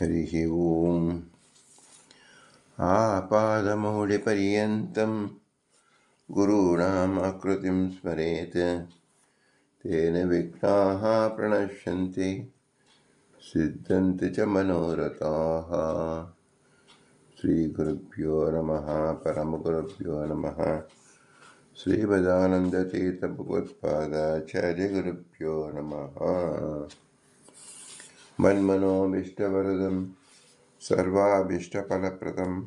हरिः ॐ आपादमौलिपर्यन्तं गुरूणाम् आकृतिं स्मरेत्। तेन विघ्नाः प्रणश्यन्ति सिद्धन्ति च मनोरथाः। श्रीगुरुभ्यो नमः परमगुरुभ्यो नमः। श्रीमदानन्दतीर्थभगवत्पादाचार्यगुरुभ्यो नमः मन्मनोभीष्टवरदं सर्वाभीष्टफलप्रदं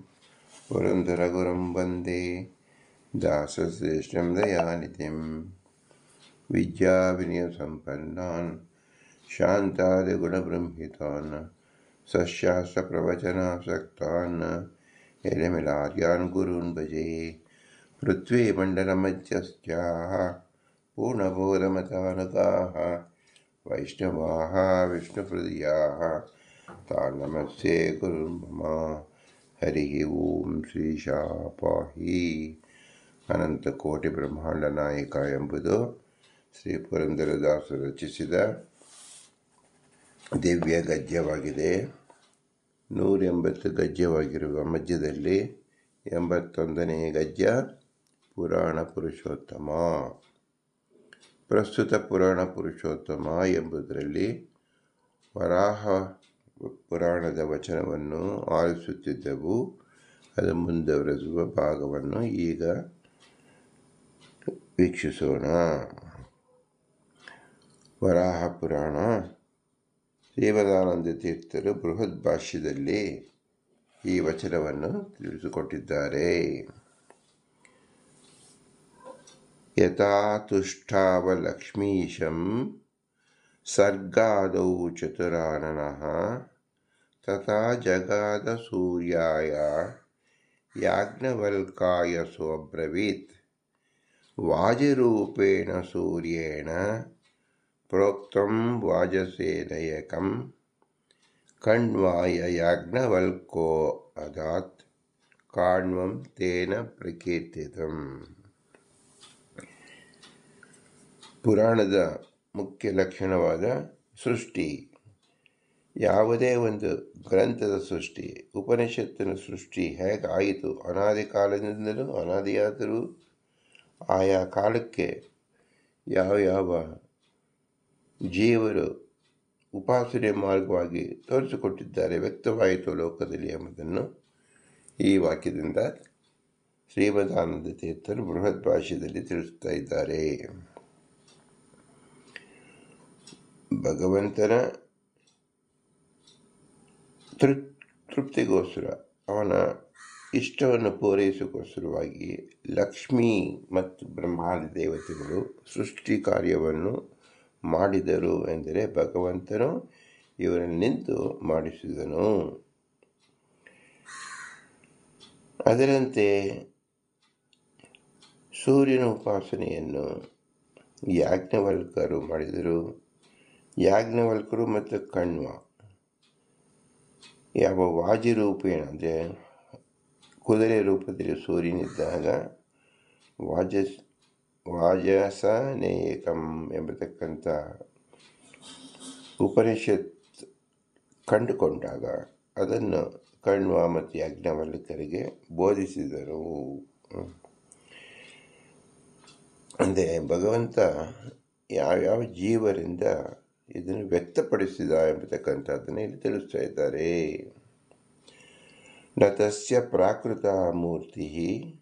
पुरन्दरगुरुं वन्दे दासश्रेष्ठं दयानिधिं। विद्याविनयसम्पन्नान् शान्तादिगुणबृंहितान् सशास्त्रप्रवचनासक्तान् एलमिलार्यान् गुरून् भजे। पृथ्वीमण्डलमध्यस्थाः पूर्णबोधमतानुगाः वैष्णवाः विष्णुहृदयाः तान्नमस्ये गुरुं मम हरिः ॐ ಶ್ರೀಶಾ ಪಾಹಿ ಅನಂತಕೋಟಿ ಬ್ರಹ್ಮಾಂಡ ನಾಯಕ ಎಂಬುದು ಶ್ರೀ ಪುರಂದರದಾಸರು ರಚಿಸಿದ ದಿವ್ಯ ಗದ್ಯವಾಗಿದೆ ನೂರ ಎಂಬತ್ತು ಗದ್ಯವಾಗಿರುವ ಮಧ್ಯದಲ್ಲಿ ಎಂಬತ್ತೊಂದನೇ ಗದ್ಯ ಪುರಾಣ ಪುರುಷೋತ್ತಮ ಪ್ರಸ್ತುತ ಪುರಾಣ ಪುರುಷೋತ್ತಮ ಎಂಬುದರಲ್ಲಿ ವರಾಹ ಪುರಾಣದ ವಚನವನ್ನು ಆಲಿಸುತ್ತಿದ್ದವು. ಅದು ಮುಂದುವರೆಸುವ ಭಾಗವನ್ನು ಈಗ ವೀಕ್ಷಿಸೋಣ. ವರಾಹ ಪುರಾಣ. ದೇವದಾನಂದ ತೀರ್ಥರು ಬೃಹತ್ ಭಾಷ್ಯದಲ್ಲಿ ಈ ವಚನವನ್ನು ತಿಳಿಸಿಕೊಟ್ಟಿದ್ದಾರೆ. यथा तुष्ठावलक्ष्मीशं सर्गादौ चतुराननः तथा जगादसूर्याय याज्ञवल्काय सोऽब्रवीत् वाजिरूपेण सूर्येण प्रोक्तं वाजसेनयकं कण्वाय याज्ञवल्को अदात् काण्वं तेन प्रकीर्तितम्। ಪುರಾಣದ ಮುಖ್ಯ ಲಕ್ಷಣವಾದ ಸೃಷ್ಟಿ. ಯಾವುದೇ ಒಂದು ಗ್ರಂಥದ ಸೃಷ್ಟಿ, ಉಪನಿಷತ್ತಿನ ಸೃಷ್ಟಿ ಹೇಗಾಯಿತು? ಅನಾದಿ ಕಾಲದಿಂದಲೂ ಅನಾದಿಯಾದರೂ ಆಯಾ ಕಾಲಕ್ಕೆ ಯಾವ ಯಾವ ಜೀವರು ಉಪಾಸನೆ ಮಾರ್ಗವಾಗಿ ತೋರಿಸಿಕೊಟ್ಟಿದ್ದಾರೆ, ವ್ಯಕ್ತವಾಯಿತು ಲೋಕದಲ್ಲಿ ಎಂಬುದನ್ನು ಈ ವಾಕ್ಯದಿಂದ ಶ್ರೀಮದಾನಂದ ತೀರ್ಥರು ಬೃಹತ್ ಭಾಷೆಯಲ್ಲಿ ತಿಳಿಸ್ತಾ ಇದ್ದಾರೆ. ಭಗವಂತನ ತೃ, ತೃಪ್ತಿಗೋಸ್ಕರ ಅವನ ಇಷ್ಟವನ್ನು ಪೂರೈಸೋಸ್ಕರವಾಗಿ ಲಕ್ಷ್ಮೀ ಮತ್ತು ಬ್ರಹ್ಮಾದಿ ದೇವತೆಗಳು ಸೃಷ್ಟಿ ಕಾರ್ಯವನ್ನು ಮಾಡಿದರು ಎಂದರೆ ಭಗವಂತನು ಇವರನ್ನು ನಿಂತು ಮಾಡಿಸಿದನು. ಅದರಂತೆ ಸೂರ್ಯನ ಉಪಾಸನೆಯನ್ನು ಯಾಜ್ಞವಲ್ಕರು ಮಾಡಿದರು. ಯಾಜ್ಞವಲ್ಕರು ಮತ್ತು ಕಣ್ವ. ಯಾವ ವಾಜಿ ರೂಪೇಣ ಅಂದರೆ ಕುದುರೆ ರೂಪದಲ್ಲಿ ಸೂರ್ಯನಿದ್ದಾಗ ವಾಜಸ್ ವಾಜಸನೇಕಂ ಎಂಬತಕ್ಕಂಥ ಉಪನಿಷತ್ ಕಂಡುಕೊಂಡಾಗ ಅದನ್ನು ಕಣ್ವ ಮತ್ತು ಯಾಜ್ಞವಲ್ಕರಿಗೆ ಬೋಧಿಸಿದರು. ಅಂದರೆ ಭಗವಂತ ಯಾವ್ಯಾವ ಜೀವರಿಂದ ಇದನ್ನು ವ್ಯಕ್ತಪಡಿಸಿದ ಎಂಬತಕ್ಕಂಥದ್ದನ್ನು ಇಲ್ಲಿ ತಿಳಿಸ್ತಾ ಇದ್ದಾರೆ. ನತಸ್ಯ ಪ್ರಾಕೃತ ಮೂರ್ತಿ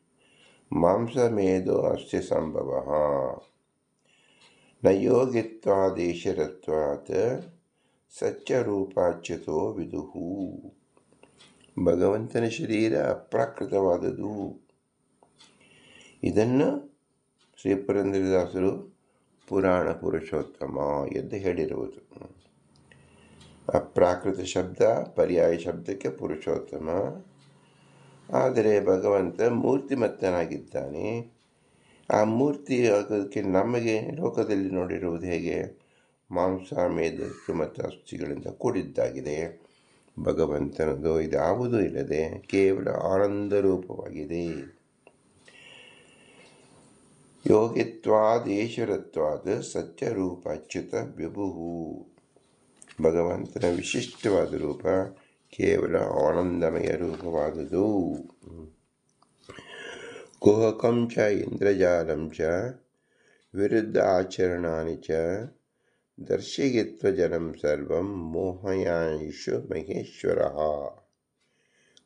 ಮಾಂಸಮೇಧೋ ಅಸ್ಯ ಸಂಭವ. ನ ಯೋಗಿತ್ವಾದೇಶರತ್ವಾತ್ ಸತ್ಯರೂಪಾಚ್ಯುತೋ ವಿದುಹು. ಭಗವಂತನ ಶರೀರ ಅಪ್ರಾಕೃತವಾದದು ಇದನ್ನು ಶ್ರೀ ಪುರಂದರದಾಸರು ಪುರಾಣ ಪುರುಷೋತ್ತಮ ಎಂದು ಹೇಳಿರುವುದು. ಅಪ್ರಾಕೃತ ಶಬ್ದ, ಪರ್ಯಾಯ ಶಬ್ದಕ್ಕೆ ಪುರುಷೋತ್ತಮ. ಆದರೆ ಭಗವಂತ ಮೂರ್ತಿಮತ್ತನಾಗಿದ್ದಾನೆ. ಆ ಮೂರ್ತಿ ಆಗೋದಕ್ಕೆ ನಮಗೆ, ಲೋಕದಲ್ಲಿ ನೋಡಿರುವುದು ಹೇಗೆ? ಮಾಂಸ ಮೇಧಸ್ಸು ಮತ್ತು ಅಸ್ಥಿಗಳಿಂದ ಕೂಡಿದ್ದಾಗಿದೆ. ಭಗವಂತನದು ಇದಾವುದೂ ಇಲ್ಲದೆ ಕೇವಲ ಆನಂದ ರೂಪವಾಗಿದೆ. ಯೋಗಿತ್ವಾದ ಈಶ್ವರತ್ವಾದ ಸತ್ಯರೂಪ ಅಚ್ಯುತ ವಿಭುಹು ಭಗವಂತನ ವಿಶಿಷ್ಟವಾದ ರೂಪ ಕೇವಲ ಆನಂದಮಯ ರೂಪವಾದುದು. ಕುಹಕಂ ಚ ಇಂದ್ರಜಾಲಂ ಚ ವಿರುದ್ಧ ಆಚರಣಾನಿ ಚ ದರ್ಶಯಿತ್ವಜನಂ ಸರ್ವಂ ಮೋಹಯಾಯಿಷು ಮಹೇಶ್ವರ.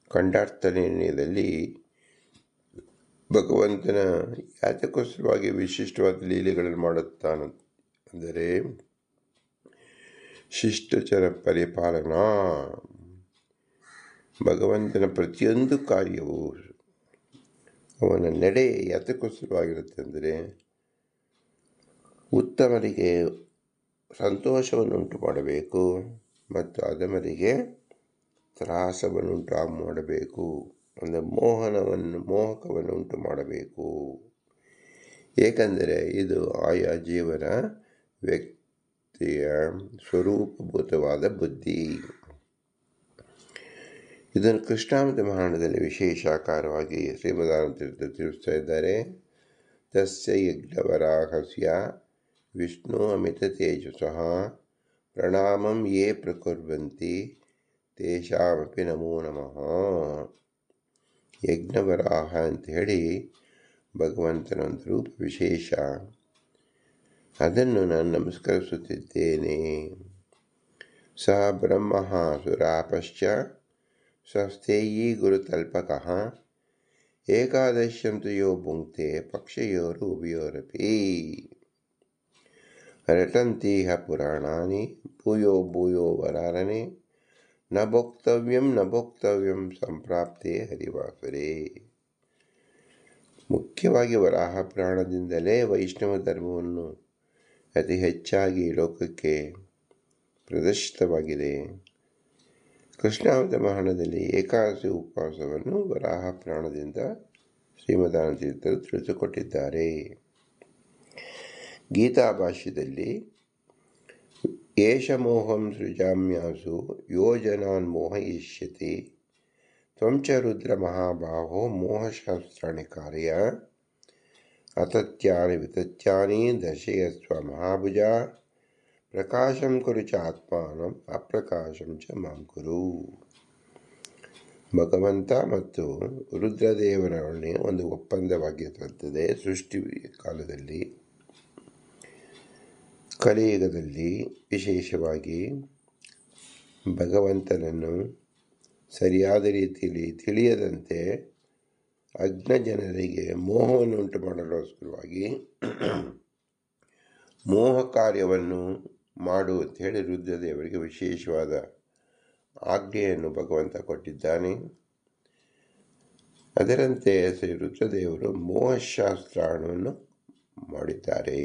ಖಂಡಾರ್ಥನಿರ್ಣಯದಲ್ಲಿ ಭಗವಂತನ ಯಾತಕ್ಕೋಸ್ಕರವಾಗಿ ವಿಶಿಷ್ಟವಾದ ಲೀಲೆಗಳನ್ನು ಮಾಡುತ್ತಾನ ಅಂದರೆ, ಶಿಷ್ಟಚರ ಪರಿಪಾಲನಾ. ಭಗವಂತನ ಪ್ರತಿಯೊಂದು ಕಾರ್ಯವು ಅವನ ನಡೆ ಯಾತಕ್ಕೋಸ್ಕರವಾಗಿರುತ್ತೆ ಅಂದರೆ, ಉತ್ತಮರಿಗೆ ಸಂತೋಷವನ್ನುಂಟು ಮಾಡಬೇಕು ಮತ್ತು ಅದಮರಿಗೆ ತ್ರಾಸವನ್ನುಂಟು ಮಾಡಬೇಕು. ಅಂದರೆ ಮೋಹನವನ್ನು, ಮೋಹಕವನ್ನು ಉಂಟು ಮಾಡಬೇಕು. ಏಕೆಂದರೆ ಇದು ಆಯಾ ಜೀವನ ವ್ಯಕ್ತಿಯ ಸ್ವರೂಪಭೂತವಾದ ಬುದ್ಧಿ. ಇದನ್ನು ಕೃಷ್ಣಾಮೃತ ಮಹಾಣದಲ್ಲಿ ವಿಶೇಷಾಕಾರವಾಗಿ ಶ್ರೀಮದಾನಂದ ತಿಳಿಸ್ತಾ ಇದ್ದಾರೆ. ತಸ್ಯ ಯಜ್ಞವರಾಹಸ್ಯ ವಿಷ್ಣು ಅಮಿತ ತೇಜಸಃ ಪ್ರಣಾಮಂ ಯೇ ಪ್ರಕುರ್ವಂತಿ ತೇಷಾಮಪಿ ನಮೋ ನಮಃ. ಯಜ್ಞವರಾಹ ಅಂತ ಹೇಳಿ ಭಗವಂತನ ಒಂದು ರೂಪ ವಿಶೇಷ ಅದನ್ನು ನಾನು ನಮಸ್ಕರಿಸುತ್ತಿದ್ದೇನೆ ಸ ಬ್ರಹ್ಮ ಸುರಾಪಶ್ಚ ಸ್ವಸ್ಥೇಯೀ ಗುರುತಲ್ಪಕಃ ಏಕಾದಶ್ಯಂತು ಯೋ ಭುಂಕ್ತೆ ಪಕ್ಷಯೋರು ಉಭಯೋರಪಿ ರಟಂತೀಹ ಪುರಾಣಾನಿ ಭೂಯೋ ಭೂಯೋ ವರಾರನೆ ನ ಭೋಕ್ತವ್ಯಂ ನ ಸಂಪ್ರಾಪ್ತೆ ಹರಿವಾಸುರೇ ಮುಖ್ಯವಾಗಿ ವರಾಹ ಪ್ರಾಣದಿಂದಲೇ ವೈಷ್ಣವ ಧರ್ಮವನ್ನು ಅತಿ ಹೆಚ್ಚಾಗಿ ಲೋಕಕ್ಕೆ ಪ್ರದರ್ಶಿತವಾಗಿದೆ. ಕೃಷ್ಣಾವತ ಮಹಾಣದಲ್ಲಿ ಏಕಾದಶಿ ಉಪವಾಸವನ್ನು ವರಾಹ ಪ್ರಾಣದಿಂದ ಶ್ರೀಮದಾನತೀರ್ಥರು ತಿಳಿಸಿಕೊಟ್ಟಿದ್ದಾರೆ ಗೀತಾ ಭಾಷ್ಯದಲ್ಲಿ ಏಷ ಮೋಹಂ ಸೃಜಾಮ್ಯಾಸು, ಯೋಜನಾನ್ ಮೋಹಯಿಷ್ಯತಿ ತ್ವಂಚ ರುದ್ರ ಮಹಾಬಾಹೋ ಮೋಹಶಾಸ್ತ್ರಾಣಿ ಕಾರ್ಯ ಅತತ್ಯಾನಿ ವಿತತ್ಯಾನಿ ದರ್ಶಯಸ್ವ ಮಹಾಭುಜ, ಪ್ರಕಾಶಂ ಕುರು ಚ ಆತ್ಮಾನಂ, ಅಪ್ರಕಾಶಂ ಚ ಮಾಂ ಕುರು. ಭಗವಂತ ಮತ್ತು ರುದ್ರದೇವರೊಡನೆ ಒಂದು ಒಪ್ಪಂದವಾಗಿರುತ್ತದೆ ಸೃಷ್ಟಿ ಕಾಲದಲ್ಲಿ. ಕಲಿಯುಗದಲ್ಲಿ ವಿಶೇಷವಾಗಿ ಭಗವಂತನನ್ನು ಸರಿಯಾದ ರೀತಿಯಲ್ಲಿ ತಿಳಿಯದಂತೆ ಅಜ್ಞ ಜನರಿಗೆ ಮೋಹವನ್ನು ಉಂಟು ಮಾಡಲೋಸ್ಕರವಾಗಿ ಮೋಹ ಕಾರ್ಯವನ್ನು ಮಾಡು ಅಂತ ಹೇಳಿ ರುದ್ರದೇವರಿಗೆ ವಿಶೇಷವಾದ ಆಜ್ಞೆಯನ್ನು ಭಗವಂತ ಕೊಟ್ಟಿದ್ದಾನೆ. ಅದರಂತೆ ಶ್ರೀ ರುದ್ರದೇವರು ಮೋಹಶಾಸ್ತ್ರಾಣವನ್ನು ಮಾಡಿದ್ದಾರೆ.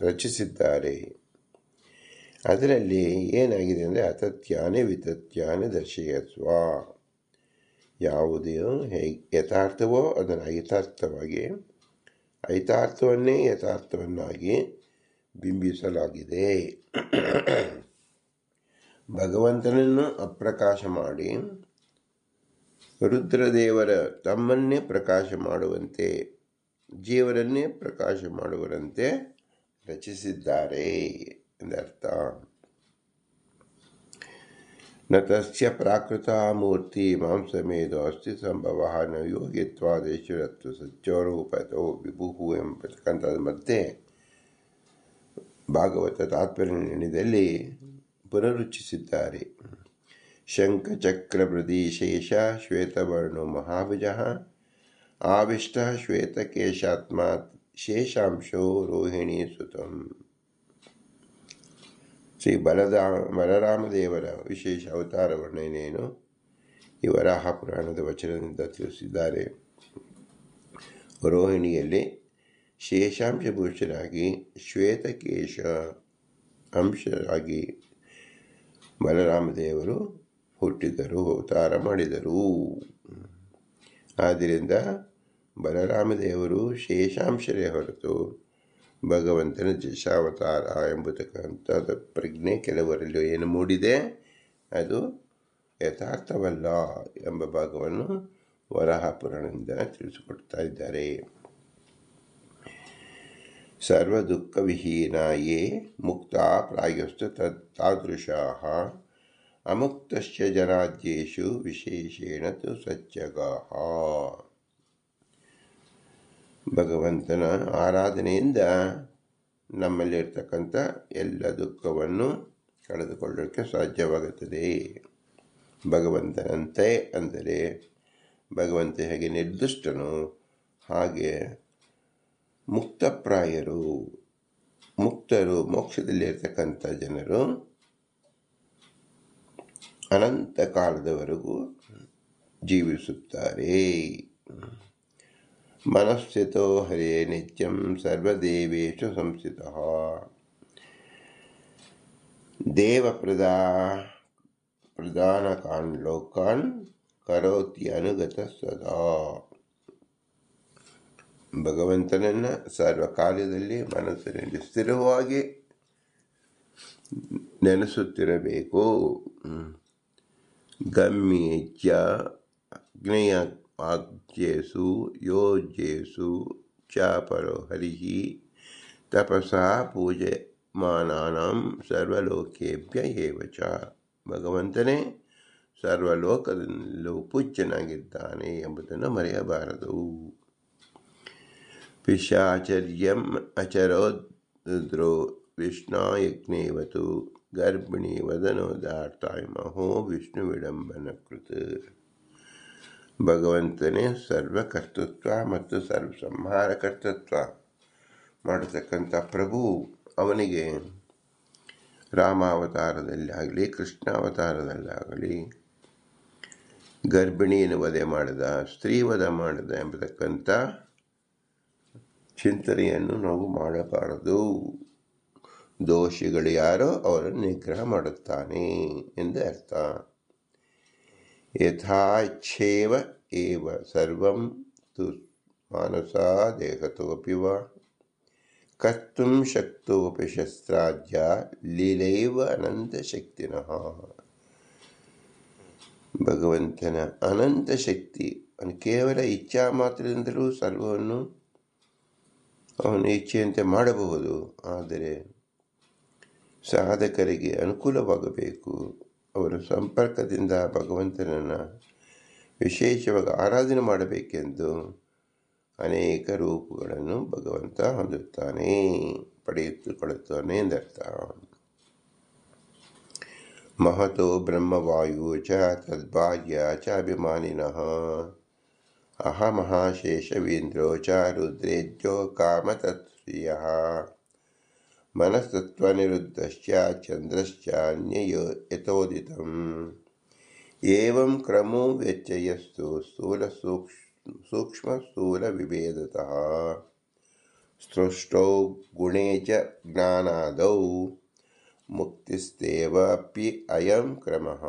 ರಚಿಸಿದ್ದಾರೆ. ಅದರಲ್ಲಿ ಏನಾಗಿದೆ ಅಂದರೆ ಅತತ್ಯಾನೆ ವಿತತ್ಯಾನೆ ದರ್ಶಯತ್ವ. ಯಾವುದೇ ಹೇಗೆ ಯಥಾರ್ಥವೋ ಅದನ್ನು ಐತಾರ್ಥವಾಗಿ, ಐತಾರ್ಥವನ್ನೇ ಯಥಾರ್ಥವನ್ನಾಗಿ ಬಿಂಬಿಸಲಾಗಿದೆ. ಭಗವಂತನನ್ನು ಅಪ್ರಕಾಶ ಮಾಡಿ ರುದ್ರದೇವರ ತಮ್ಮನ್ನೇ ಪ್ರಕಾಶ ಮಾಡುವಂತೆ, ಜೀವರನ್ನೇ ಪ್ರಕಾಶ ಮಾಡುವರಂತೆ ರಚಿಸಿದ್ದಾರೆ ಎಂದರ್ಥ ನ ಪ್ರಾಕೃತ ಮೂರ್ತಿ ಮಾಂಸಮೇಧೋ ಅಸ್ತಿ ಸಂಭವ ನ ಯೋಗಿತ್ವಾದೇಶ್ವರತ್ವ ಸಚ್ಚೋರೂಪತೋ ವಿಭುಹು ಎಂಬತಕ್ಕಂಥದ್ದು ಮತ್ತೆ ಭಾಗವತ ತಾತ್ಪರ್ಯ ನಿರ್ಣಯದಲ್ಲಿ ಪುನರುಚ್ಚಿಸಿದ್ದಾರೆ ಶಂಖಚಕ್ರ ಪ್ರದೇಶೇಷ ಶ್ವೇತವರ್ಣೋ ಮಹಾಭುಜ ಆವಿಷ್ಟ ಶ್ವೇತಕೇಶಾತ್ಮ ಶೇಷಾಂಶೋ ರೋಹಿಣಿ ಸುತಂ. ಶ್ರೀ ಬಲದಾ, ಬಲರಾಮದೇವರ ವಿಶೇಷ ಅವತಾರ ವರ್ಣನೆಯನ್ನು ಈ ವರಾಹ ಪುರಾಣದ ವಚನದಿಂದ ತಿಳಿಸಿದ್ದಾರೆ. ರೋಹಿಣಿಯಲ್ಲಿ ಶೇಷಾಂಶಭೂಷರಾಗಿ ಶ್ವೇತಕೇಶ ಅಂಶರಾಗಿ ಬಲರಾಮದೇವರು ಹುಟ್ಟಿದರು, ಅವತಾರ ಮಾಡಿದರು. ಆದ್ದರಿಂದ ಬಲರಾಮದೇವರು ಶೇಷಾಂಶರೇ ಹೊರತು ಭಗವಂತನ ಜಶಾವತಾರ ಎಂಬತಕ್ಕಂಥದ ಪ್ರಜ್ಞೆ ಕೆಲವರಲ್ಲಿ ಏನು ಮೂಡಿದೆ? ಅದು ಯಥಾರ್ಥವಲ್ಲ ಎಂಬ ಭಾಗವನ್ನು ವರಾಹ ಪುರಾಣದಿಂದ ತಿಳಿಸಿಕೊಡ್ತಾ ಇದ್ದಾರೆ. ಸರ್ವದುಃಖವಿಹೀನ ಯೇ ಮುಕ್ತ ಪ್ರಾಯಸ್ತು ತಾದೃಶಾಃ ಅಮುಕ್ತಶ್ಚ ಜನಾದ್ಯೇಷು ವಿಶೇಷೇಣ ತು ಸಜ್ಜಗಾಹ ಭಗವಂತನ ಆರಾಧನೆಯಿಂದ ನಮ್ಮಲ್ಲಿರ್ತಕ್ಕಂಥ ಎಲ್ಲ ದುಃಖವನ್ನು ಕಳೆದುಕೊಳ್ಳೋಕ್ಕೆ ಸಾಧ್ಯವಾಗುತ್ತದೆ. ಭಗವಂತನಂತೆ ಅಂದರೆ ಭಗವಂತ ಹೇಗೆ ನಿರ್ದಿಷ್ಟನು ಹಾಗೆ ಮುಕ್ತಪ್ರಾಯರು, ಮುಕ್ತರು, ಮೋಕ್ಷದಲ್ಲಿರ್ತಕ್ಕಂಥ ಜನರು ಅನಂತ ಕಾಲದವರೆಗೂ ಜೀವಿಸುತ್ತಾರೆ. ಮನಸ್ಥಿತೋ ಹರೇ ನಿತ್ಯಂ ಸರ್ವದೇವೇಶು ಸಂಸ್ಥಿತ देवप्रदा ಲೋಕಾನ್ ಕರೋತಿ ಅನುಗತ ಸದಾ ಭಗವಂತನನ್ನು ಸರ್ವಕಾಲದಲ್ಲಿ ಮನಸ್ಸಿನಲ್ಲಿ ಸ್ಥಿರವಾಗಿ ನೆನೆಸುತ್ತಿರಬೇಕು. ಗಮ್ಯೇಚ್ಯ ಅಗ್ನೇಯ ಆಜ್ಯೇಸು ಯೋಜ್ಯೇಸು ಚಾಪರೋ ಹರಿ ತಪಸಾ ಪೂಜಮಾನಾಂ ಸರ್ವಲೋಕೇಭ್ಯ ಏವ ಚ ಭಗವಂತನೇ ಸರ್ವಲೋಕದಲ್ಲೂ ಪೂಜ್ಯನಾಗಿದ್ದಾನೆ ಎಂಬುದನ್ನು ಮರೆಯಬಾರದು ಪಿಶಾಚರ್ಯಂ ಅಚರೋದ್ರೋ ವಿಷ್ಣಾಯಜ್ಞೇವತು ಗರ್ಭಿಣಿ ವದನೋದಾರ್ತಾಯ ಮಹೋ ವಿಷ್ಣು ವಿಡಂಬನ ಕೃತ ಭಗವಂತನೇ ಸರ್ವಕರ್ತೃತ್ವ ಮತ್ತು ಸರ್ವ ಸಂಹಾರ ಕರ್ತೃತ್ವ ಮಾಡತಕ್ಕಂಥ ಪ್ರಭು ಅವನಿಗೆ ರಾಮಾವತಾರದಲ್ಲಿ ಆಗಲಿ, ಕೃಷ್ಣಾವತಾರದಲ್ಲಾಗಲಿ ಗರ್ಭಿಣಿಯನ್ನು ವಧೆ ಮಾಡಿದ ಸ್ತ್ರೀ ವಧ ಮಾಡಿದ ಎಂಬತಕ್ಕಂಥ ಚಿಂತನೆಯನ್ನು ನಾವು ಮಾಡಬಾರದು. ದೋಷಿಗಳು ಯಾರೋ ಅವರನ್ನು ನಿಗ್ರಹ ಮಾಡುತ್ತಾನೆ ಎಂದು ಅರ್ಥ. ಏವ ಸರ್ವಂ ತು ಮಾನಸ ದೇಹತೋಪಿ ವ ಕರ್ತುಂ ಶಕ್ತೋಪಿ ಶಸ್ತ್ರಾಜ್ಯ ಲೀಲೈವ ಅನಂತ ಶಕ್ತಿನಃ ಭಗವಂತನ ಅನಂತ ಶಕ್ತಿ ಅವನು ಕೇವಲ ಇಚ್ಛಾ ಮಾತ್ರದಿಂದಲೂ ಸರ್ವವನ್ನು ಅವನು ಇಚ್ಛೆಯಂತೆ ಮಾಡಬಹುದು, ಆದರೆ ಸಾಧಕರಿಗೆ ಅನುಕೂಲವಾಗಬೇಕು। ಅವರ ಸಂಪರ್ಕದಿಂದ ಭಗವಂತನನ್ನು ವಿಶೇಷವಾಗಿ ಆರಾಧನೆ ಮಾಡಬೇಕೆಂದು ಅನೇಕ ರೂಪಗಳನ್ನು ಭಗವಂತ ಹೊಂದುತ್ತಾನೆ, ಪಡೆಯುತ್ತಿಕೊಳ್ಳುತ್ತಾನೆ ಎಂದರ್ಥ. ಮಹತೋ ಬ್ರಹ್ಮವಾಯು ಚ ತದ್ಭಾಗ್ಯ ಚ ಅಭಿಮಾನಿನಃ ಅಹಮಹಾಶೇಷವೀಂದ್ರೋ ಚ ರುದ್ರೇಜ್ಯೋ ಕಾಮತತ್ಸ್ರಿಯಃ. मनस्तत्त्वनिरुद्धश्च चन्द्रश्चान्य यतोदितम्। एवं क्रमो व्यत्ययस्तु स्थूलसूक्ष् सूक्ष्मस्थूलविभेदतः। सृष्टौ गुणे च ज्ञानादौ मुक्तिस्तेवापि अयं क्रमः।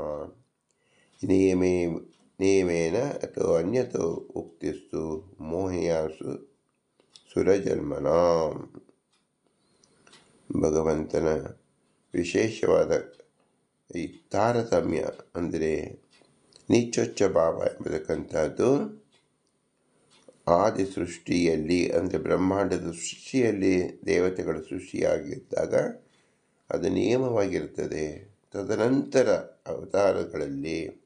नियमे नियमेन अतो अन्यतो उक्तिस्तु मोहयासु सुरजन्मनाम्। ಭಗವಂತನ ವಿಶೇಷವಾದ ಈ ತಾರತಮ್ಯ ಅಂದರೆ ನೀಚೊಚ್ಚ ಭಾವ ಎಂಬತಕ್ಕಂಥದ್ದು ಆದಿ ಸೃಷ್ಟಿಯಲ್ಲಿ ಅಂದರೆ ಬ್ರಹ್ಮಾಂಡದ ಸೃಷ್ಟಿಯಲ್ಲಿ ದೇವತೆಗಳ ಸೃಷ್ಟಿಯಾಗಿದ್ದಾಗ ಅದು ನಿಯಮವಾಗಿರುತ್ತದೆ. ತದನಂತರ ಅವತಾರಗಳಲ್ಲಿ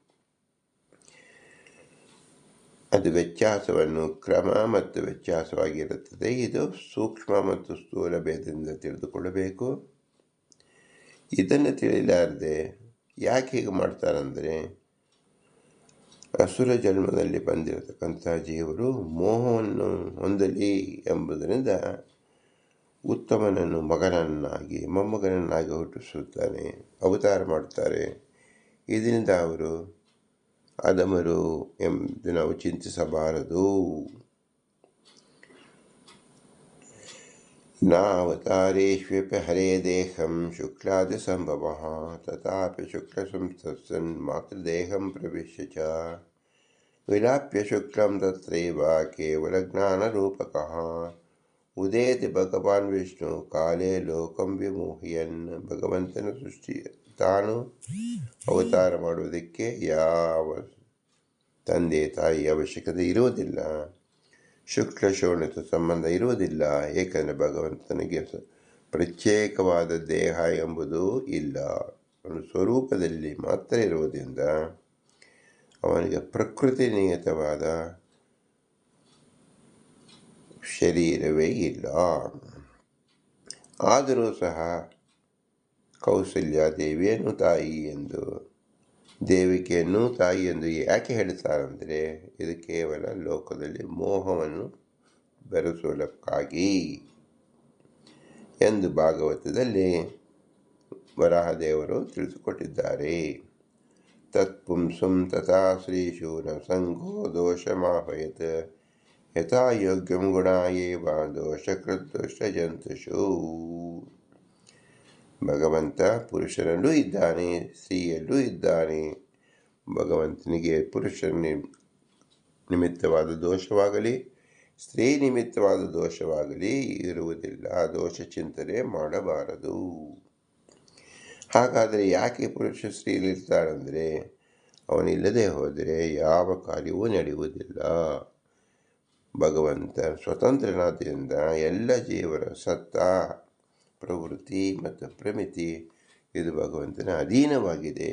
ಅದು ವ್ಯತ್ಯಾಸವನ್ನು ಕ್ರಮ ಮತ್ತು ವ್ಯತ್ಯಾಸವಾಗಿರುತ್ತದೆ. ಇದು ಸೂಕ್ಷ್ಮ ಮತ್ತು ಸ್ಥೂಲ ಭೇದದಿಂದ ತಿಳಿದುಕೊಳ್ಳಬೇಕು. ಇದನ್ನು ತಿಳಿಲಾರದೆ ಯಾಕೆ ಹೀಗೆ ಮಾಡ್ತಾರಂದರೆ, ಅಸುರ ಜನ್ಮದಲ್ಲಿ ಬಂದಿರತಕ್ಕಂಥ ಜೀವರು ಮೋಹವನ್ನು ಹೊಂದಲಿ ಎಂಬುದರಿಂದ ಉತ್ತಮನನ್ನು ಮಗನನ್ನಾಗಿ, ಮೊಮ್ಮಗನನ್ನಾಗಿ ಹುಟ್ಟಿಸುತ್ತಾನೆ ಅವತಾರ ಮಾಡುತ್ತಾರೆ. ಇದರಿಂದ ಅವರು ಅಧಮರು ಎಂದು ನಾವು ಚಿಂತಿಸಬಾರದು ನಾವತಾರೇಷ್ವ್ಯಪಿ ಹರೇ ದೇಹಂ ಶುಕ್ಲಾದಿಸಂಭವः ತಥಾಪಿ ಶುಕ್ಲಸಂಸ್ಥನ್ ಮಾತೃದೇಹಂ ಪ್ರವಿಶ್ಯ ಚ ವಿಲಾಪ್ಯ ಶುಕ್ಲಂ ತತ್ರೈವ ಕೇವಲಜ್ಞಾನರೂಪಕः ಉದೇತಿ ಭಗವಾನ್ ವಿಷ್ಣು ಕಾಲೇ ಲೋಕಂ ವಿಮೋಹಿಯನ್ ಭಗವಂತನ ಸೃಷ್ಟಿ ತಾನು ಅವತಾರ ಮಾಡುವುದಕ್ಕೆ ಯಾವ ತಂದೆ ತಾಯಿ ಅವಶ್ಯಕತೆ ಇರುವುದಿಲ್ಲ. ಶುಕ್ಲ ಶೋಣಿತ ಸಂಬಂಧ ಇರುವುದಿಲ್ಲ. ಏಕೆಂದರೆ ಭಗವಂತನಿಗೆ ಪ್ರತ್ಯೇಕವಾದ ದೇಹ ಎಂಬುದು ಇಲ್ಲ. ಅವನ ಸ್ವರೂಪದಲ್ಲಿ ಮಾತ್ರ ಇರುವುದರಿಂದ ಅವನಿಗೆ ಪ್ರಕೃತಿ ನಿಯತವಾದ ಶರೀರವೇ ಇಲ್ಲ. ಆದರೂ ಸಹ ಕೌಸಲ್ಯ ದೇವಿಯನ್ನು ತಾಯಿ ಎಂದು, ದೇವಿಕೆಯನ್ನು ತಾಯಿ ಎಂದು ಯಾಕೆ ಹೇಳ್ತಾರಂದರೆ, ಇದು ಕೇವಲ ಲೋಕದಲ್ಲಿ ಮೋಹವನ್ನು ಬೆರೆಸುವುದಕ್ಕಾಗಿ ಎಂದು ಭಾಗವತದಲ್ಲಿ ವರಾಹದೇವರು ತಿಳಿಸಿಕೊಟ್ಟಿದ್ದಾರೆ. ತತ್ಪುಂಸಂ ತಥಾ ಶ್ರೀಶೂರ ಸಂಘೋ ದೋಷಮಾಹಯತ್ ಯಥಾ ಯೋಗ್ಯಂ ಗುಣಾಯೇವ ದೋಷಕೃತ್ ದುಷ್ಟಜಂತುಷು ಭಗವಂತ ಪುರುಷನಲ್ಲೂ ಇದ್ದಾನೆ, ಸ್ತ್ರೀಯಲ್ಲೂ ಇದ್ದಾನೆ. ಭಗವಂತನಿಗೆ ಪುರುಷನ ನಿಮಿತ್ತವಾದ ದೋಷವಾಗಲಿ, ಸ್ತ್ರೀ ನಿಮಿತ್ತವಾದ ದೋಷವಾಗಲಿ ಇರುವುದಿಲ್ಲ. ದೋಷ ಚಿಂತನೆ ಮಾಡಬಾರದು. ಹಾಗಾದರೆ ಯಾಕೆ ಪುರುಷ ಸ್ತ್ರೀಯಲ್ಲಿರ್ತಾರಂದರೆ ಅವನಿಲ್ಲದೆ ಹೋದರೆ ಯಾವ ಕಾರ್ಯವೂ ನಡೆಯುವುದಿಲ್ಲ. ಭಗವಂತ ಸ್ವತಂತ್ರನಾದ್ದರಿಂದ ಎಲ್ಲ ಜೀವರ ಸತ್ತ ಪ್ರವೃತ್ತಿ ಮತ್ತು ಪ್ರಮಿತಿ ಇದು ಭಗವಂತನ ಅಧೀನವಾಗಿದೆ.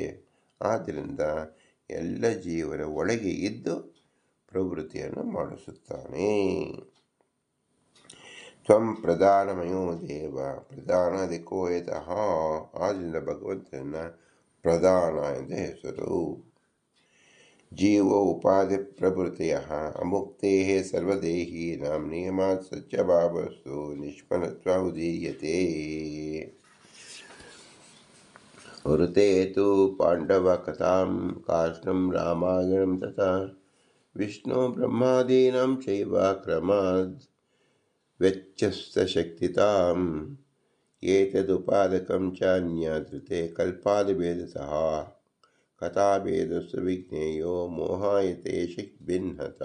ಆದ್ದರಿಂದ ಎಲ್ಲ ಜೀವನ ಒಳಗೆ ಇದ್ದು ಪ್ರವೃತ್ತಿಯನ್ನು ಮಾಡಿಸುತ್ತಾನೆ. ತ್ವಂ ಪ್ರಧಾನಮಯೋ ದೇವ ಪ್ರಧಾನ ದಿಕ್ಕೋಯತಃ ಆದ್ದರಿಂದ ಭಗವಂತನ ಪ್ರಧಾನ ಎಂದು ಹೆಸರು. जीव उपाधि प्रभृत अमुक्ते सर्वदेही नाम नियमात सच्च भावस्तु निष्पन्नत्वादीयते वृते तो पाण्डवकथां, काष्ठं, रामायणं तथा विष्णु ब्रह्मादीना चैव क्रमाद् व्यत्यस्तशक्तिताम् एतदुपादकं च अन्यधृते कल्पादिभेदतः। ಕಥಾಭೇದಸ್ಸು ವಿಜ್ಞೇಯೋ ಮೋಹಾಯತೆ ಶಿಕ್ ಭಿನ್ನತ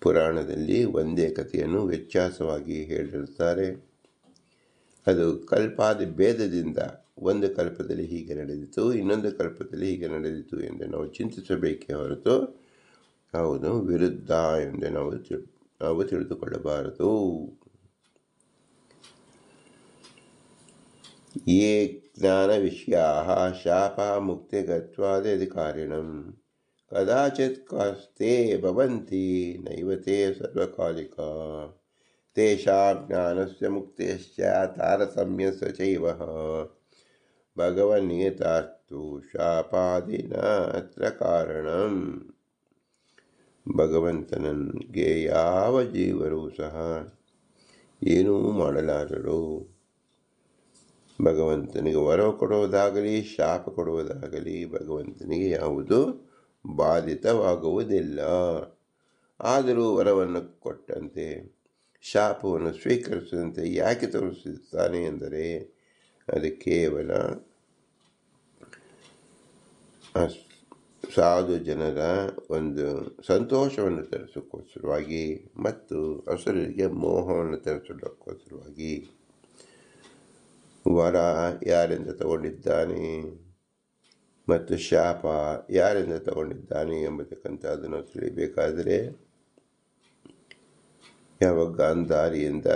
ಪುರಾಣದಲ್ಲಿ ಒಂದೇ ಕಥೆಯನ್ನು ವ್ಯತ್ಯಾಸವಾಗಿ ಹೇಳಿರುತ್ತಾರೆ. ಅದು ಕಲ್ಪಾದ ಭೇದದಿಂದ ಒಂದು ಕಲ್ಪದಲ್ಲಿ ಹೀಗೆ ನಡೆದಿತು, ಇನ್ನೊಂದು ಕಲ್ಪದಲ್ಲಿ ಹೀಗೆ ನಡೆದಿತು ಎಂದು ನಾವು ಚಿಂತಿಸಬೇಕೇ ಹೊರತು ಹೌದು, ವಿರುದ್ಧ ಎಂದು ನಾವು ತಿಳ್ ನಾವು ತಿಳಿದುಕೊಳ್ಳಬಾರದು. ये ज्ञानविषयाः शापामुक्तिगत्वादधिकारिणं कदाचित् कास्ते भवन्ति नैव ते सर्वकालिका तेषां ज्ञानस्य मुक्तेश्च तारतम्यस्य चैव भगवन्नियतास्तु ಶಾಪಾದಿನ ಅತ್ರ ಕಾರಣಂ ಭಗವಂತನಿಗೆ ಯಾವ ಜೀವರು ಸಹ ಏನೂ ಮಾಡಲಾರರು ಭಗವಂತನಿಗೆ ವರ ಕೊಡುವುದಾಗಲಿ, ಶಾಪ ಕೊಡುವುದಾಗಲಿ, ಭಗವಂತನಿಗೆ ಯಾವುದು ಬಾಧಿತವಾಗುವುದಿಲ್ಲ. ಆದರೂ ವರವನ್ನು ಕೊಟ್ಟಂತೆ, ಶಾಪವನ್ನು ಸ್ವೀಕರಿಸಿದಂತೆ ಯಾಕೆ ತೋರಿಸುತ್ತಾನೆ ಎಂದರೆ, ಅದು ಕೇವಲ ಸಾಧು ಜನರ ಒಂದು ಸಂತೋಷವನ್ನು ತರಿಸೋಕ್ಕೋಸ್ಕರವಾಗಿ ಮತ್ತು ಹಸುರರಿಗೆ ಮೋಹವನ್ನು ತರಿಸೋದಕ್ಕೋಸ್ಕರವಾಗಿ ವರ ಯಾರಿಂದ ತಗೊಂಡಿದ್ದಾನೆ ಮತ್ತು ಶಾಪ ಯಾರಿಂದ ತಗೊಂಡಿದ್ದಾನೆ ಎಂಬತಕ್ಕಂಥದ್ದನ್ನು ತಿಳಿಬೇಕಾದರೆ ಯಾವ ಗಾಂಧಾರಿಯಿಂದ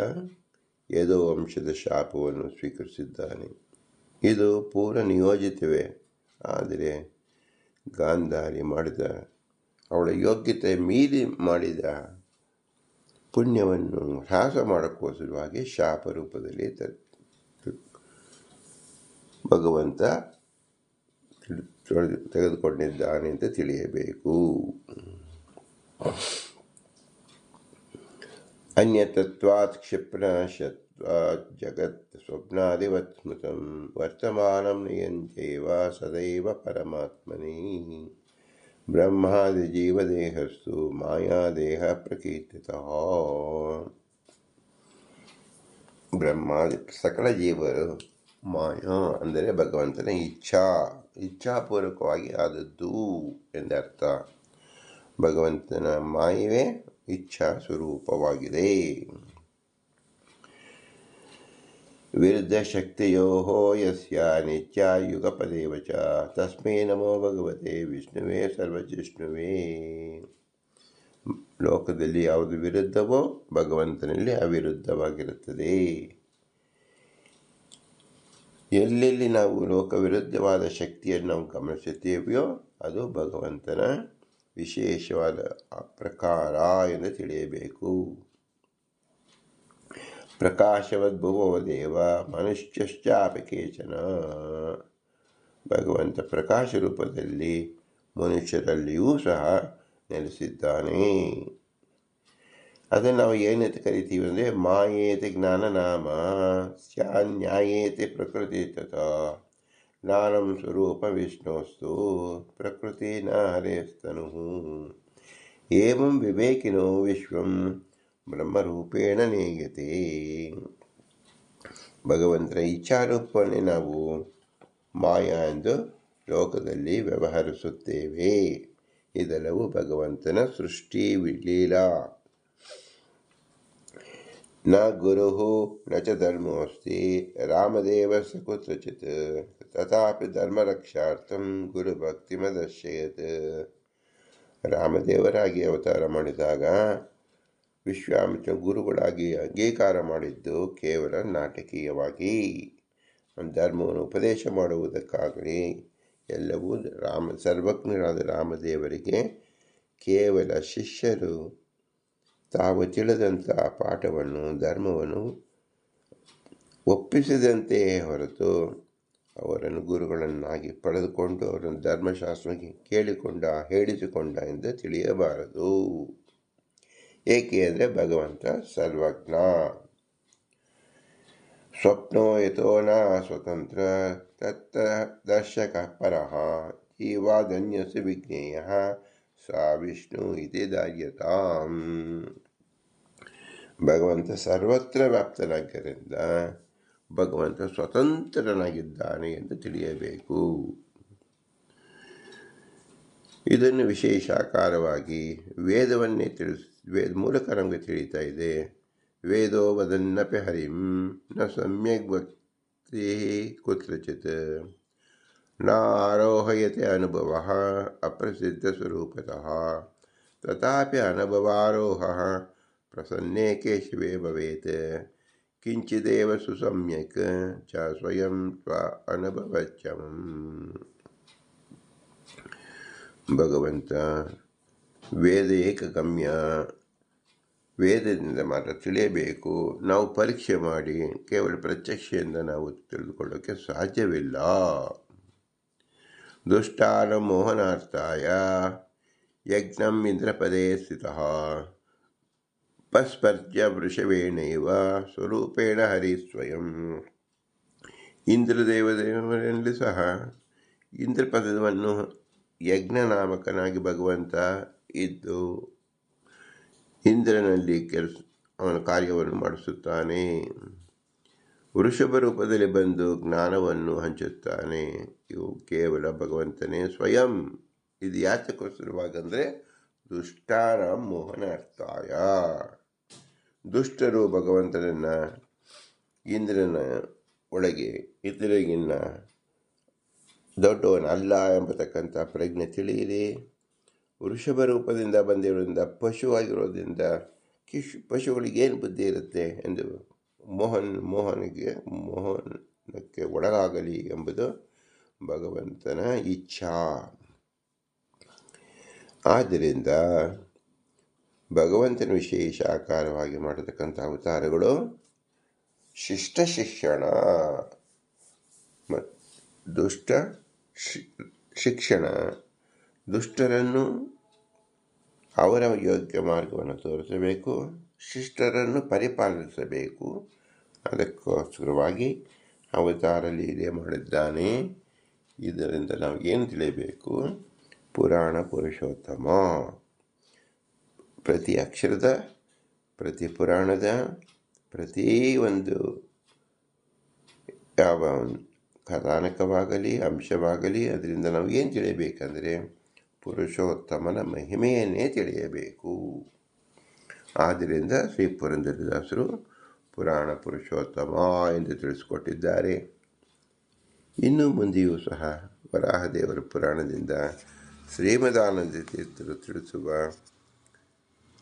ಯದೋ ವಂಶದ ಶಾಪವನ್ನು ಸ್ವೀಕರಿಸಿದ್ದಾನೆ. ಇದು ಪೂರ್ಣ ನಿಯೋಜಿತವೇ, ಆದರೆ ಗಾಂಧಾರಿ ಮಾಡಿದ, ಅವಳ ಯೋಗ್ಯತೆ ಮೀರಿ ಮಾಡಿದ ಪುಣ್ಯವನ್ನು ಹ್ರಾಸ ಮಾಡೋಕ್ಕೋಸ್ಕರವಾಗಿ ಶಾಪ ರೂಪದಲ್ಲಿ ತ ಭಗವಂತ ತಿಳ್- ತೊಳೆದು- ತೆಗೆದುಕೊಂಡಿದ್ದಾನೆ ಅಂತ ತಿಳಿಯಬೇಕು ಅನ್ಯತತ್ವಾತ್ ಕ್ಷಿಪ್ರ ಶತ್ವಾತ್ ಜಗತ್ ಸ್ವಪ್ನಾದಿವತ್ ಸ್ಮೃತಂ ವರ್ತಮಾನಂ ನಿಯಂತೇವ ಸದೈವ ಪರಮಾತ್ಮನಿ ಬ್ರಹ್ಮಾದಿ ಜೀವದೇಹಸ್ತು ಮಾಯಾದೇಹ ಪ್ರಕೀರ್ತಿತಃ ಬ್ರಹ್ಮಾದಿ ಸಕಲ ಜೀವರು ಮಾಯಾ ಅಂದರೆ ಭಗವಂತನ ಇಚ್ಛಾ ಇಚ್ಛಾಪೂರ್ವಕವಾಗಿ ಆದದ್ದು ಎಂದರ್ಥ. ಭಗವಂತನ ಮಾಯವೇ ಇಚ್ಛಾ ಸ್ವರೂಪವಾಗಿದೆ. ವಿರುದ್ಧ ಶಕ್ತಿಯೋ ಯಸ್ಯ ನಿತ್ಯ ಯುಗಪದೇವ ಚ ತಸ್ಮೈ ನಮೋ ಭಗವತೆ ವಿಷ್ಣುವೇ ಸರ್ವಜಿಷ್ಣುವೇ. ಲೋಕದಲ್ಲಿ ಯಾವುದು ವಿರುದ್ಧವೋ ಭಗವಂತನಲ್ಲಿ ಅವಿರುದ್ಧವಾಗಿರುತ್ತದೆ. ಎಲ್ಲೆಲ್ಲಿ ನಾವು ಲೋಕ ವಿರುದ್ಧವಾದ ಶಕ್ತಿಯನ್ನು ನಾವು ಗಮನಿಸುತ್ತೇವೆಯೋ ಅದು ಭಗವಂತನ ವಿಶೇಷವಾದ ಪ್ರಕಾರ ಎಂದು ತಿಳಿಯಬೇಕು. ಪ್ರಕಾಶವದ್ಭುವೋ ದೇವ, ಮನುಷ್ಯಶ್ಚಾಪಿ ಕೇಚನ. ಭಗವಂತ ಪ್ರಕಾಶ ರೂಪದಲ್ಲಿ ಮನುಷ್ಯರಲ್ಲಿಯೂ ಸಹ ನೆಲೆಸಿದ್ದಾನೆ. ಅದನ್ನು ನಾವು ಏನಂತ ಕರಿತೀವಿ ಅಂದರೆ ಮಾಯೇತಿ ಜ್ಞಾನ ನಾಮ ಸ್ಯಾನ್ಯಾಯೇತಿ ಪ್ರಕೃತಿ ತಥ ಜ್ಞಾನಂ ಸ್ವರೂಪ ವಿಷ್ಣುಸ್ತು ಪ್ರಕೃತಿ ನ ಹರೇಸ್ತನು ಏವಂ ವಿವೇಕಿನೋ ವಿಶ್ವಂ ಬ್ರಹ್ಮರೂಪೇಣ ನೇಯತೆ. ಭಗವಂತನ ಇಚ್ಛಾರೂಪವನ್ನೇ ನಾವು ಮಾಯಾ ಎಂದು ಲೋಕದಲ್ಲಿ ವ್ಯವಹರಿಸುತ್ತೇವೆ. ಇದೆಲ್ಲವೂ ಭಗವಂತನ ಸೃಷ್ಟಿ ಲೀಲಾ न गुरुः न च धर्मोऽस्ति रामदेवस्य कुत्रचित् तथापि धर्मरक्षार्थं ಗುರುಭಕ್ತಿಮದರ್ಶಯತ್ ರಾಮದೇವರಾಗಿ ಅವತಾರ ಮಾಡಿದಾಗ ವಿಶ್ವಾಮಿತ್ರ ಗುರುಗಳಾಗಿ ಅಂಗೀಕಾರ ಮಾಡಿದ್ದು ಕೇವಲ ನಾಟಕೀಯವಾಗಿ ಧರ್ಮವನ್ನು ಉಪದೇಶ ಮಾಡುವುದಕ್ಕಾಗಲಿ ಎಲ್ಲವೂ ರಾಮ ಸರ್ವಜ್ಞರಾದ ರಾಮದೇವರಿಗೆ ಕೇವಲ ಶಿಷ್ಯರು ತಾವು ತಿಳಿದಂಥ ಪಾಠವನ್ನು, ಧರ್ಮವನ್ನು ಒಪ್ಪಿಸಿದಂತೆಯೇ ಹೊರತು ಅವರನ್ನು ಗುರುಗಳನ್ನಾಗಿ ಪಡೆದುಕೊಂಡು ಅವರನ್ನು ಧರ್ಮಶಾಸ್ತ್ರಕ್ಕೆ ಕೇಳಿಕೊಂಡ, ಹೇಳಿಸಿಕೊಂಡ ಎಂದು ತಿಳಿಯಬಾರದು. ಏಕೆ ಅಂದರೆ ಭಗವಂತ ಸರ್ವಜ್ಞ. ಸ್ವಪ್ನೋ ಯಥೋ ನ ಸ್ವತಂತ್ರ ತತ್ತ ದರ್ಶಕ ಪರಃ ಜೀವಾದನ್ಯಸ ವಿಜ್ಞೇಯ ಸಾ ವಿಷ್ಣು ಇತಿ ದಾರ್ಯತಾಂ. ಭಗವಂತ ಸರ್ವತ್ರ ವ್ಯಾಪ್ತನಾದ್ದರಿಂದ ಭಗವಂತ ಸ್ವತಂತ್ರನಾಗಿದ್ದಾನೆ ಎಂದು ತಿಳಿಯಬೇಕು. ಇದನ್ನು ವಿಶೇಷಾಕಾರವಾಗಿ ವೇದವನ್ನೇ ತಿಳಿಸ್, ವೇದ ಮೂಲಕ ನಮಗೆ ತಿಳಿತಾ ಇದೆ. ವೇದೋ ವದನ್ನಪೆ ಹರಿಂ, ನ ಸಮ್ಯಕ್ ಭಕ್ತಿ ಕುತ್ರಚಿತ್. ನ ಆರೋಹಯತೆ ಅನುಭವ ಅಪ್ರಸಿದ್ಧ ಸ್ವರೂಪತಃ. ತಥಾಪಿ ಅನುಭವಾರೋಹ ಪ್ರಸನ್ನೇ ಕೇಶವೇ ಭವೇತ್ ಕಿಂಚಿದೇವ ಸುಸಮ್ಯಕ್ ಚ ಸ್ವಯಂ ತ್ವ ಅನುಭವಚ್ಚಮಂ ಭಗವಂತ ವೇದ ಏಕಗಮ್ಯ ವೇದದಿಂದ ಮಾತ್ರ ತಿಳಿಯಬೇಕು. ನಾವು ಪರೀಕ್ಷೆ ಮಾಡಿ ಕೇವಲ ಪ್ರತ್ಯಕ್ಷೆಯಿಂದ ನಾವು ತಿಳಿದುಕೊಳ್ಳೋಕ್ಕೆ ಸಾಧ್ಯವಿಲ್ಲ. ದುಷ್ಟಾರ ಮೋಹನಾರ್ಥಾಯ ಯಜ್ಞಂ ಇಂದ್ರಪದೇ ಸ್ಥಿತಃ. ಪಸ್ಪರ್ಜ ವೃಷವೇಣೈವ ಸ್ವರೂಪೇಣ ಹರಿ ಸ್ವಯಂ ಇಂದ್ರದೇವದೇವರಲ್ಲಿ ಸಹ ಇಂದ್ರಪದವನ್ನು ಯಜ್ಞನಾಮಕನಾಗಿ ಭಗವಂತ ಇದ್ದು ಇಂದ್ರನಲ್ಲಿ ಕೆಲಸ, ಅವನ ಕಾರ್ಯವನ್ನು ಮಾಡಿಸುತ್ತಾನೆ. ವೃಷಭ ರೂಪದಲ್ಲಿ ಬಂದು ಜ್ಞಾನವನ್ನು ಹಂಚುತ್ತಾನೆ. ಇವು ಕೇವಲ ಭಗವಂತನೇ ಸ್ವಯಂ. ಇದು ಯಾತಕ್ಕೋಸ್ಕರವಾಗಂದರೆ ದುಷ್ಟಾರ ಮೋಹನಾರ್ಥಾಯ ದುಷ್ಟರು ಭಗವಂತನನ್ನು ಇಂದ್ರನ ಒಳಗೆ ಇತರಿಗಿನ್ನ ದೊಡ್ಡವನಲ್ಲ ಎಂಬತಕ್ಕಂಥ ಪ್ರಜ್ಞೆ ತಿಳಿಯಿರಿ ವೃಷಭ ರೂಪದಿಂದ ಬಂದಿರೋದ್ರಿಂದ ಪಶುವಾಗಿರೋದ್ರಿಂದ ಕಿಶ್ ಪಶುಗಳಿಗೇನು ಬುದ್ಧಿ ಇರುತ್ತೆ ಎಂದು ಮೋಹನ್, ಮೋಹನಿಗೆ, ಮೋಹನಕ್ಕೆ ಒಳಗಾಗಲಿ ಎಂಬುದು ಭಗವಂತನ ಇಚ್ಛಾ. ಆದ್ದರಿಂದ ಭಗವಂತನ ವಿಶೇಷ ಆಕಾರವಾಗಿ ಮಾಡತಕ್ಕಂಥ ಅವತಾರಗಳು ಶಿಷ್ಟ ಶಿಕ್ಷಣ. ದುಷ್ಟ ಶಿಕ್ಷಣ. ದುಷ್ಟರನ್ನು ಅವರ ಯೋಗ್ಯ ಮಾರ್ಗವನ್ನು ತೋರಿಸಬೇಕು, ಶಿಷ್ಟರನ್ನು ಪರಿಪಾಲಿಸಬೇಕು. ಅದಕ್ಕೋಸ್ಕರವಾಗಿ ಅವತಾರ ಲೀಲೆ ಮಾಡಿದ್ದಾನೆ. ಇದರಿಂದ ನಾವು ಏನು ತಿಳಿಯಬೇಕು? ಪುರಾಣ ಪುರುಷೋತ್ತಮ. ಪ್ರತಿ ಅಕ್ಷರದ, ಪ್ರತಿ ಪುರಾಣದ, ಪ್ರತಿ ಒಂದು ಯಾವ ಕಥಾನಕವಾಗಲಿ, ಅಂಶವಾಗಲಿ, ಅದರಿಂದ ನಾವು ಏನು ತಿಳಿಯಬೇಕಂದರೆ ಪುರುಷೋತ್ತಮನ ಮಹಿಮೆಯನ್ನೇ ತಿಳಿಯಬೇಕು. ಆದ್ದರಿಂದ ಶ್ರೀ ಪುರಂದರದಾಸರು ಪುರಾಣ ಪುರುಷೋತ್ತಮ ಎಂದು ತಿಳಿಸಿಕೊಟ್ಟಿದ್ದಾರೆ. ಇನ್ನು ಮುಂದೆಯೂ ಸಹ ವರಾಹದೇವರ ಪುರಾಣದಿಂದ ಶ್ರೀಮದಾನಂದ ತೀರ್ಥರು ತಿಳಿಸುವ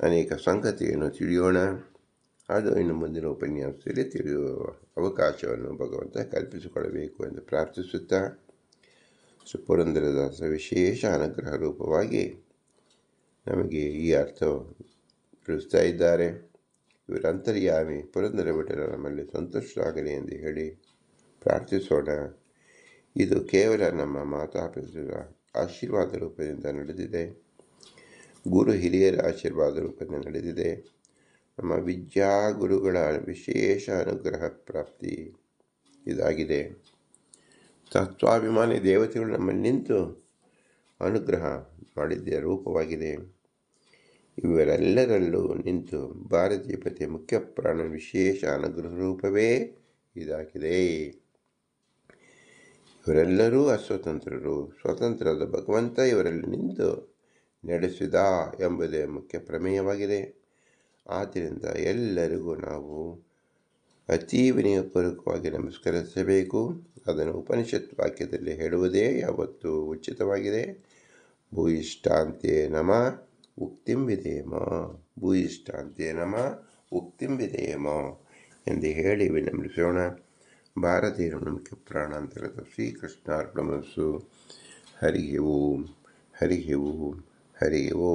ಅನೇಕ ಸಂಗತಿಯನ್ನು ತಿಳಿಯೋಣ. ಅದು ಇನ್ನು ಮುಂದಿನ ಉಪನ್ಯಾಸದಲ್ಲಿ ತಿಳಿಯುವ ಅವಕಾಶವನ್ನು ಭಗವಂತ ಕಲ್ಪಿಸಿಕೊಳ್ಳಬೇಕು ಎಂದು ಪ್ರಾರ್ಥಿಸುತ್ತಾ ಸುಪುರಂದರದಾಸ ವಿಶೇಷ ಅನುಗ್ರಹ ರೂಪವಾಗಿ ನಮಗೆ ಈ ಅರ್ಥ ತಿಳಿಸ್ತಾ ಇದ್ದಾರೆ. ಇವರ ಅಂತರ್ಯಾಮಿ ಪುರಂದರ ಬಿಟ್ಟರೆ ನಮ್ಮಲ್ಲಿ ಸಂತುಷ್ಟರಾಗಲಿ ಎಂದು ಹೇಳಿ ಪ್ರಾರ್ಥಿಸೋಣ. ಇದು ಕೇವಲ ನಮ್ಮ ಮಾತಾಪಿತರ ಆಶೀರ್ವಾದ ರೂಪದಿಂದ ನಡೆದಿದೆ. ಗುರು ಹಿರಿಯರ ಆಶೀರ್ವಾದ ರೂಪದಲ್ಲಿ ನಡೆದಿದೆ. ನಮ್ಮ ವಿದ್ಯಾ ಗುರುಗಳ ವಿಶೇಷ ಅನುಗ್ರಹ ಪ್ರಾಪ್ತಿ ಇದಾಗಿದೆ. ತತ್ವಾಭಿಮಾನಿ ದೇವತೆಗಳು ನಮ್ಮಲ್ಲಿ ನಿಂತು ಅನುಗ್ರಹ ಮಾಡಿದ್ದ ರೂಪವಾಗಿದೆ. ಇವರೆಲ್ಲರಲ್ಲೂ ನಿಂತು ಭಾರತೀಯ ಪತಿಯ ಮುಖ್ಯ ಪ್ರಾಣ ವಿಶೇಷ ಅನುಗ್ರಹ ರೂಪವೇ ಇದಾಗಿದೆ. ಇವರೆಲ್ಲರೂ ಅಸ್ವತಂತ್ರರು, ಸ್ವತಂತ್ರದ ಭಗವಂತ ಇವರಲ್ಲಿ ನಿಂತು ನಡೆಸಿದ ಎಂಬುದೇ ಮುಖ್ಯ ಪ್ರಮೇಯವಾಗಿದೆ. ಆದ್ದರಿಂದ ಎಲ್ಲರಿಗೂ ನಾವು ಅತಿ ವಿನಯಪೂರ್ವಕವಾಗಿ ನಮಸ್ಕರಿಸಬೇಕು. ಅದನ್ನು ಉಪನಿಷತ್ ವಾಕ್ಯದಲ್ಲಿ ಹೇಳುವುದೇ ಯಾವತ್ತೂ ಉಚಿತವಾಗಿದೆ. ಭೂಯಿಷ್ಟಾಂತೆ ನಮ, ಉಕ್ತಿಂ ಭೂಯಿಷ್ಠಾಂತೇ ನಮ, ಉಕ್ತಿಂ ವಿಧೇಮ ಎಂದು ಹೇಳಿ ವಿನಮ್ರಿಸೋಣ ಭಾರತೀಯ ನಮಗೆ ಪ್ರಾಣಾಂತರದ ಶ್ರೀಕೃಷ್ಣಾರ್ಪಣಮಸ್ಸು. ಹರಿ ಓಂ ಹರಿ ಓಂ. ಹರಿ ಓಂ